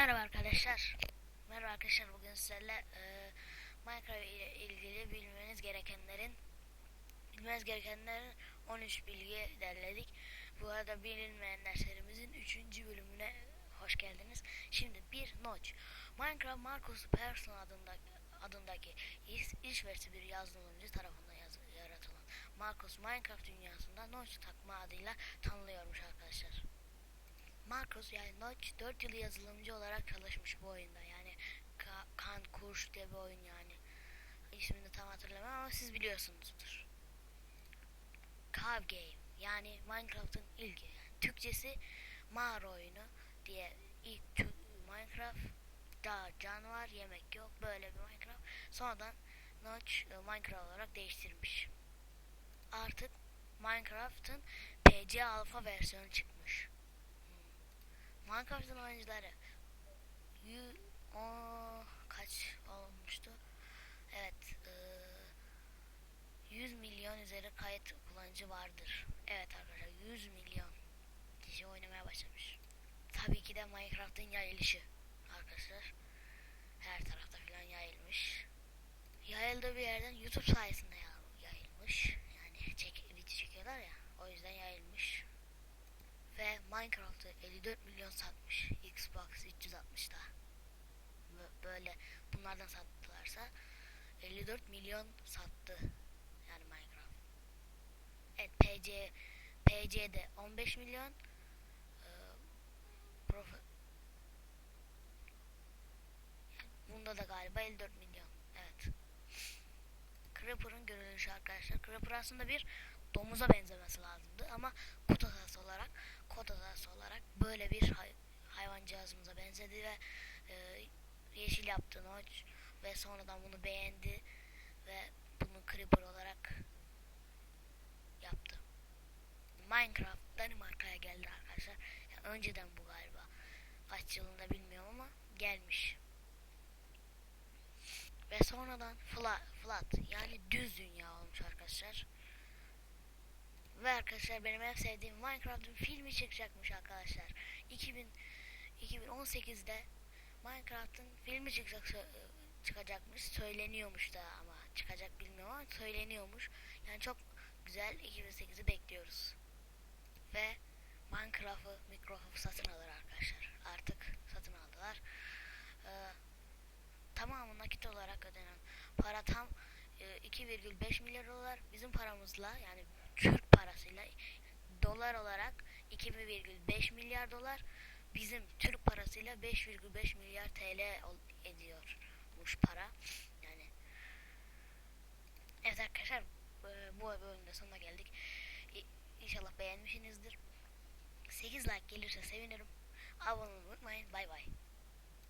Merhaba arkadaşlar. Merhaba arkadaşlar. Bugün sizlerle e, Minecraft ile ilgili bilmeniz gerekenlerin bilmeniz gerekenlerin 13 bilgi derledik. Bu arada bilinmeyenler serimizin 3. bölümüne hoş geldiniz. Şimdi bir notch. Minecraft Marcus Persson adındaki, adındaki iş, işversi bir yazılımcı tarafından yaz, yaratılan Marcus Minecraft dünyasında notch takma adıyla tanınıyormuş arkadaşlar. Marcus yani Notch 4 yıl yazılımcı olarak çalışmış bu oyunda. Yani Ka Kan Kurş diye bir oyun yani. İsmini tam hatırlamıyorum ama siz biliyorsunuzdur. Cave Game yani Minecraft'ın. Yani Türkçesi mağara oyunu diye ilk Minecraft daha canavar yemek yok böyle bir Minecraft. Sonradan Notch e, Minecraft olarak değiştirmiş. Artık Minecraft'ın PC alfa versiyonu çıkmış. Minecraft'ın oyuncuları yu, o, kaç olmuştu? Evet, e, 100 milyon üzeri kayıt kullanıcı vardır. Evet arkadaşlar 100 milyon kişi oynamaya başlamış. Tabii ki de Minecraft'ın yayılışı arkadaşlar. Her tarafta falan yayılmış. Yayıldığı bir yerden YouTube sayesinde ya- yayılmış. Yani çek, video çekiyorlar ya. O yüzden yayılmış ve Minecraft'ı 54 milyon satmış Xbox 360'da. Bö- Böyle bunlardan sattılarsa 54 milyon sattı yani Minecraft. Evet PC PC'de 15 milyon e, bunda da galiba 54 milyon. Evet. Creeper'ın görünüşü arkadaşlar. Creeper aslında bir domuza benzemesi lazımdı ama kut adası olarak kod adası olarak böyle bir hay- hayvan cihazımıza benzedi ve e, yeşil yaptı Notch ve sonradan bunu beğendi ve bunu Creeper olarak yaptı. Minecraft Danimarka'ya geldi arkadaşlar. Yani önceden bu galiba. Kaç yılında bilmiyorum ama gelmiş. Ve sonradan flat, flat yani düz dünya olmuş arkadaşlar. Ve arkadaşlar benim en sevdiğim Minecraft'ın filmi çıkacakmış arkadaşlar. 2000 2018'de Minecraft'ın filmi çıkacak çıkacakmış. Söyleniyormuş da ama çıkacak bilmiyorum ama söyleniyormuş. Yani çok güzel 2008'i bekliyoruz. Ve Minecraft'ı Microsoft satın alır arkadaşlar. Artık satın aldılar. Ee, tamamı nakit olarak ödenen para tam e, 2,5 milyar dolar. Bizim paramızla yani Türk parasıyla dolar olarak 2,5 milyar dolar bizim Türk parasıyla 5,5 milyar TL ediyormuş para. Yani Evet arkadaşlar bu bölümde sonuna geldik. İnşallah beğenmişsinizdir. 8 like gelirse sevinirim. Abone olmayı unutmayın. Bay bay.